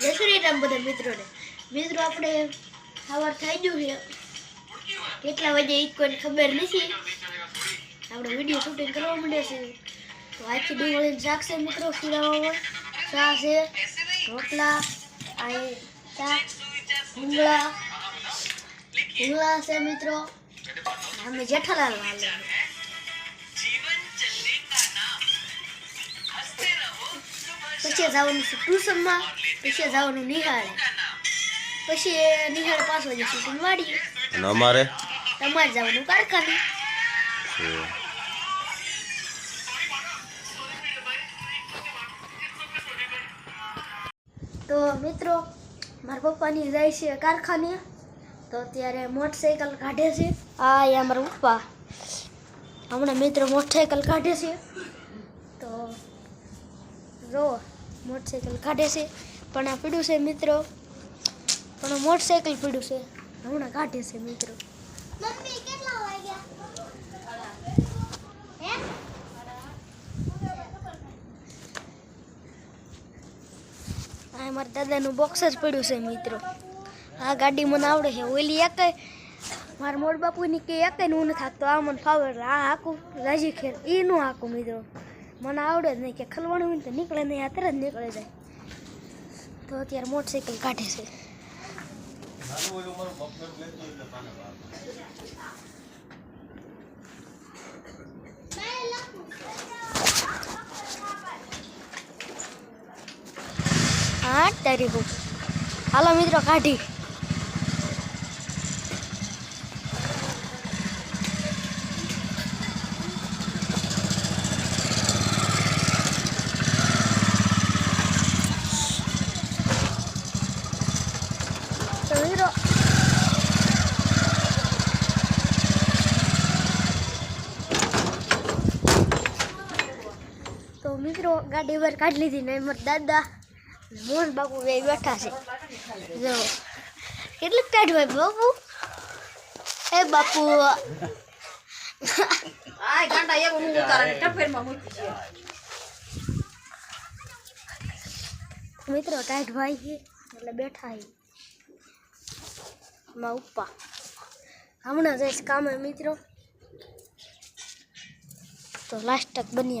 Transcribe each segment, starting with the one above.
જય શ્રી રામ બધા મિત્રોને. મિત્રો, આપણે સવાર થઈ ગયું છે. કેટલા વાગે એ કોઈને ખબર નથી. આપણે વીડિયો શૂટિંગ કરવા માંડે છે. તો આખી ડુંગળીનું શાક છે મિત્રો ખીરામાં ચા છે રોટલા એ ચા ભૂંગળા ભૂંગળા છે મિત્રો. અમે જેઠાલાલ વાલે પછી જવાનું છે ટ્યુશનમાં પછી જવાનું નિહાળે. પછી નિહાળ પાંચ વાગે શૂટિંગ વાળી અને અમારે? તમારે જવાનું કારખાને. તો મિત્રો મારા પપ્પાની જાય છે કારખાને. તો અત્યારે મોટરસાઇકલ કાઢે છે. આ એ મારા પપ્પા. હમણાં મિત્રો મોટરસાઇકલ કાઢે છે. તો જો મોટરસાઇકલ કાઢે છે. પણ આ પીડું છે મિત્રો. પણ મોટરસાઇકલ પીડું છે. હમણાં કાઢે છે મિત્રો. મારા દાદાનું બોક્સ જ પડ્યું છે મિત્રો. આ ગાડી મને આવડે છે. ઓલી એક મારા મોડ બાપુની કે એક હું નથી હાંકતો. આ મને ફાવે આ હાકું. રાજી ખેર. એ નું હાકું મિત્રો. મને આવડે જ નહીં કે ખલવાનું હોય તો નીકળે નહીં અત્યારે જ નીકળે જાય. તો અત્યારે મોટરસાઇકલ કાઢે છે. આઠ તારીખો હાલો મિત્રો, કાઢી તો મિત્રો તો મિત્રો ગાડી બહાર કાઢી લીધી ને મારા દાદા મોહન બાપુ બે બેઠા છે. જો કેટલું ટાઈટ હોય બાપુ. એ બાપુ. આ ગાંડા એવો હું ઉતારે ટફેરમાં મૂકી છે. મિત્રો ટાઈટ ભાઈ છે એટલે બેઠા છે. માં ઉપા હમણાં જઈશ કામે મિત્રો. તો લાસ્ટ તક બની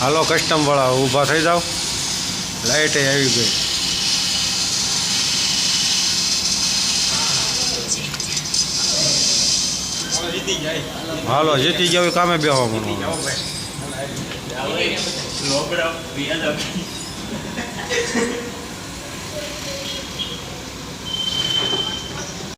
હાલો કસ્ટમ વાળા, ઊભા થઈ જાઓ. લાઈટ આવી ગઈ. હાલો, જીતી જાવ કામે બેહવા મળવાનું. લોબડા